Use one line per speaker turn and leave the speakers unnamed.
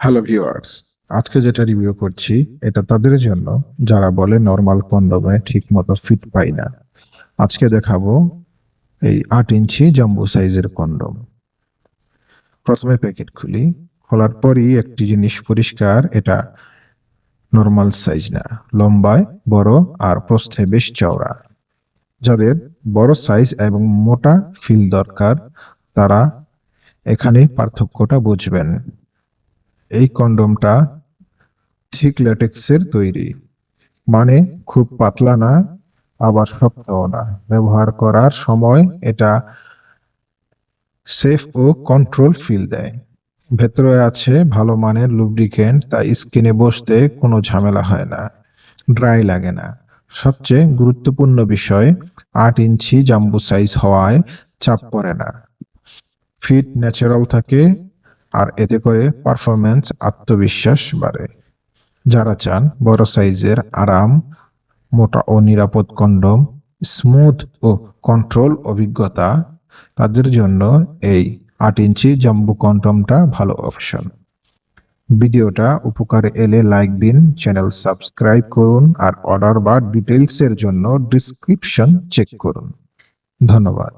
Hello viewers আজকে যেটা review করছি, এটা তাদের জন্য, যারা বলে নর্মাল কন্ডমে ঠিক মতো ফিট পাই না। আজকে দেখাবো এই আট ইঞ্চি জাম্বু সাইজের কন্ডম প্রথমে প্যাকেট খুলি। খোলার পরই একটি জিনিস পরিষ্কার, এটা নর্মাল সাইজ না। লম্বায়, বড় আর প্রস্থে বেশ চওড়া। যাদের বড় সাইজ এবং মোটা ফিল দরকার, তারা এখানে পার্থক্যটা বুঝবেন। এই কন্ডমটা ঠিক ল্যাটেক্সের তৈরি। মানে খুব পাতলা না, আবার শক্ত না। ব্যবহার করার সময় এটা সেফ ও কন্ট্রোল ফিল দেয়। ভেতরে আছে ভালো মানের লুব্রিকেন্ট, তাই স্কিনে বসতে কোনো ঝামেলা হয় না, ড্রাই লাগে না। সবচেয়ে গুরুত্বপূর্ণ বিষয়, আট ইঞ্চি জাম্বু সাইজ হওয়ায় চাপ পড়ে না। ফিট ন্যাচারাল থাকে আর এতে করে পারফরম্যান্স আত্মবিশ্বাস বাড়ে। যারা চান বড় সাইজের আরাম, মোটা ও নিরাপদ কন্ডম স্মুথ ও কন্ট্রোল অভিজ্ঞতা, তাদের জন্য এই আট ইঞ্চি জাম্বু কন্ডমটা ভালো অপশন ভিডিওটা উপকারে এলে লাইক দিন চ্যানেল সাবস্ক্রাইব করুন আর অর্ডার বা ডিটেলসের জন্য ডিসক্রিপশন চেক করুন। ধন্যবাদ।